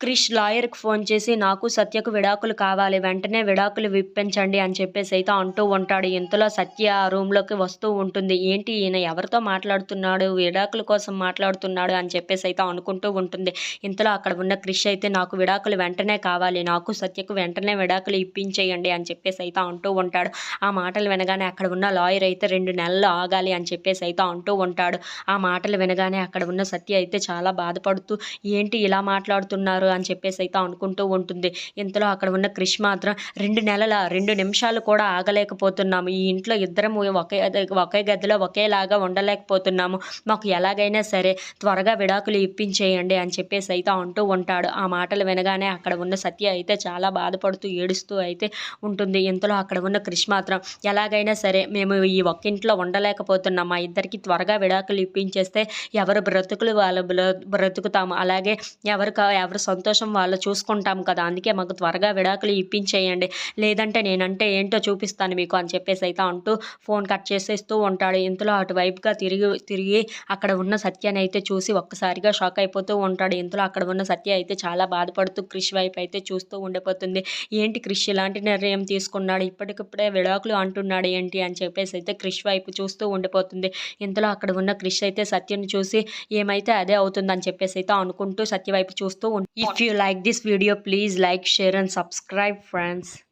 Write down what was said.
Krish లాయర్కి phone చేసి నాకు సత్యకు విడాకులు కావాలి వెంటనే విడాకులు విప్పించండి అని చెప్పేసి అయితే అంటూ ఉంటాడు. ఇంతలో సత్య ఆ రూమ్లోకి వస్తూ ఉంటుంది. ఏంటి ఈయన ఎవరితో మాట్లాడుతున్నాడు? విడాకుల కోసం మాట్లాడుతున్నాడు అని చెప్పేసి అయితే అనుకుంటూ ఉంటుంది. ఇంతలో అక్కడ ఉన్న క్రిష్ అయితే నాకు విడాకులు వెంటనే కావాలి నాకు సత్యకు వెంటనే విడాకులు ఇప్పించేయండి అని చెప్పేసి అయితే అంటూ ఉంటాడు. ఆ మాటలు వినగానే అక్కడ ఉన్న లాయర్ అయితే రెండు నెలలు ఆగాలి అని చెప్పేసి అయితే అంటూ ఉంటాడు. ఆ మాటలు వినగానే అక్కడ ఉన్న సత్య అయితే చాలా బాధపడుతూ ఏంటి ఇలా మాట్లాడుతున్నారు? అని చెప్పేసి అయితే అనుకుంటూ ఉంటుంది. ఇంతలో అక్కడ ఉన్న క్రిష్ మాత్రం రెండు నెలల రెండు నిమిషాలు కూడా ఆగలేకపోతున్నాము. ఈ ఇంట్లో ఇద్దరము ఒకే ఒకే గదిలో ఒకేలాగా ఉండలేకపోతున్నాము. మాకు ఎలాగైనా సరే త్వరగా విడాకులు ఇప్పించేయండి అని చెప్పేసి అయితే అంటూ ఉంటాడు. ఆ మాటలు వినగానే అక్కడ ఉన్న సత్య అయితే చాలా బాధపడుతూ ఏడుస్తూ అయితే ఉంటుంది. ఇంతలో అక్కడ ఉన్న క్రిష్ మాత్రం ఎలాగైనా సరే మేము ఈ ఒక్కింట్లో ఉండలేకపోతున్నాం మా ఇద్దరికి త్వరగా విడాకులు ఇప్పించేస్తే ఎవరు బ్రతుకులు వాళ్ళు బ్ర- బ్రతుకుతాము. అలాగే ఎవరు ఎవరు సంతోషం వాళ్ళు చూసుకుంటాం కదా అందుకే మాకు త్వరగా విడాకులు ఇప్పించేయండి. లేదంటే నేనంటే ఏంటో చూపిస్తాను మీకు అని చెప్పేసి అయితే అంటూ ఫోన్ కట్ చేసేస్తూ ఉంటాడు. ఇంతలో అటువైపుగా తిరిగి తిరిగి అక్కడ ఉన్న సత్యాన్ని అయితే చూసి ఒక్కసారిగా షాక్ అయిపోతూ ఉంటాడు. ఇంతలో అక్కడ ఉన్న సత్య అయితే చాలా బాధపడుతూ క్రిష్ వైపు అయితే చూస్తూ ఉండిపోతుంది. ఏంటి క్రిష్ ఇలాంటి నిర్ణయం తీసుకున్నాడు? ఇప్పటికిప్పుడే విడాకులు అంటున్నాడు ఏంటి అని చెప్పేసి అయితే క్రిష్ వైపు చూస్తూ ఉండిపోతుంది. ఇంతలో అక్కడ ఉన్న క్రిష్ అయితే సత్యని చూసి ఏమైతే అదే అవుతుందని చెప్పేసి అయితే అనుకుంటూ సత్య వైపు చూస్తూ If you like this video, please like, share and subscribe friends.